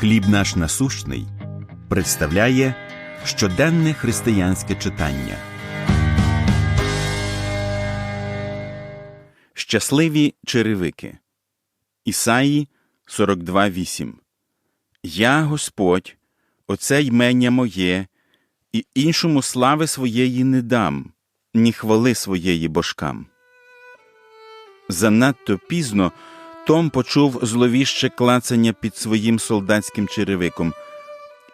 Хліб наш насущний представляє щоденне християнське читання. Щасливі черевики. Ісаї 42.8 Я Господь, оце ймення моє, і іншому слави своєї не дам, ні хвали своєї божкам. Занадто пізно Том почув зловіще клацання під своїм солдатським черевиком.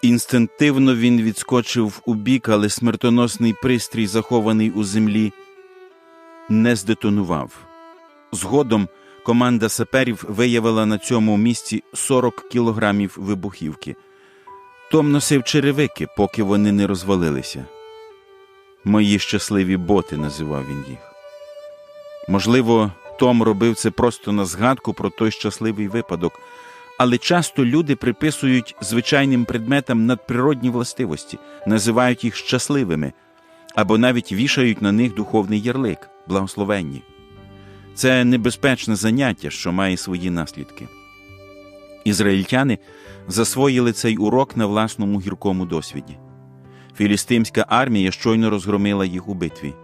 Інстинктивно він відскочив у бік, але смертоносний пристрій, захований у землі, не здетонував. Згодом команда саперів виявила на цьому місці 40 кілограмів вибухівки. Том носив черевики, поки вони не розвалилися. Мої щасливі боти називав він їх. Можливо, Том робив це просто на згадку про той щасливий випадок, але часто люди приписують звичайним предметам надприродні властивості, називають їх щасливими або навіть вішають на них духовний ярлик благословенні. Це небезпечне заняття, що має свої наслідки. Ізраїльтяни засвоїли цей урок на власному гіркому досвіді. Філістимська армія щойно розгромила їх у битві.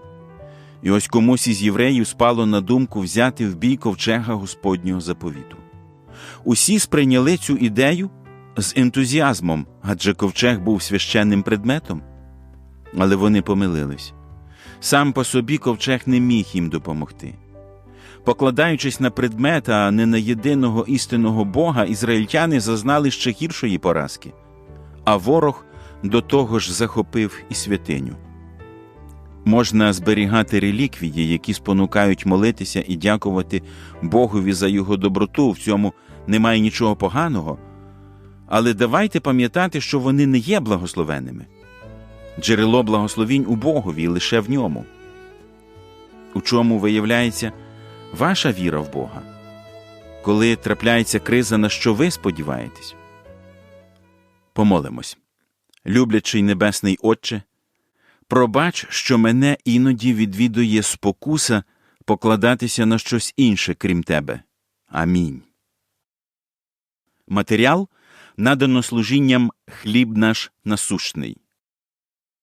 І ось комусь із євреїв спало на думку взяти в бій ковчега Господнього заповіту. Усі сприйняли цю ідею з ентузіазмом, адже ковчег був священним предметом. Але вони помилились. Сам по собі ковчег не міг їм допомогти. Покладаючись на предмет, а не на єдиного істинного Бога, ізраїльтяни зазнали ще гіршої поразки, а ворог до того ж захопив і святиню. Можна зберігати реліквії, які спонукають молитися і дякувати Богові за його доброту, в цьому немає нічого поганого, але давайте пам'ятати, що вони не є благословенними. Джерело благословінь у Богові лише в ньому. У чому виявляється ваша віра в Бога? Коли трапляється криза, на що ви сподіваєтесь? Помолимось. Люблячий Небесний Отче, пробач, що мене іноді відвідує спокуса покладатися на щось інше, крім тебе. Амінь. Матеріал надано служінням хліб наш насущний.